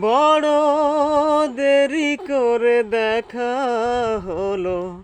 বড় দেরি করে দেখা হলো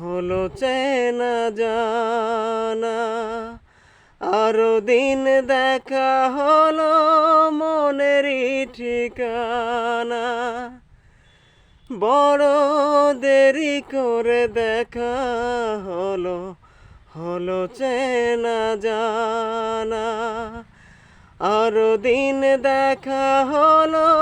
হলো চেনা জানা। আরও দিন দেখা হলো মনেরই ঠিকানা। বড় দেরি করে দেখা হলো হলো চেনা জানা। আরও দিন দেখা হলো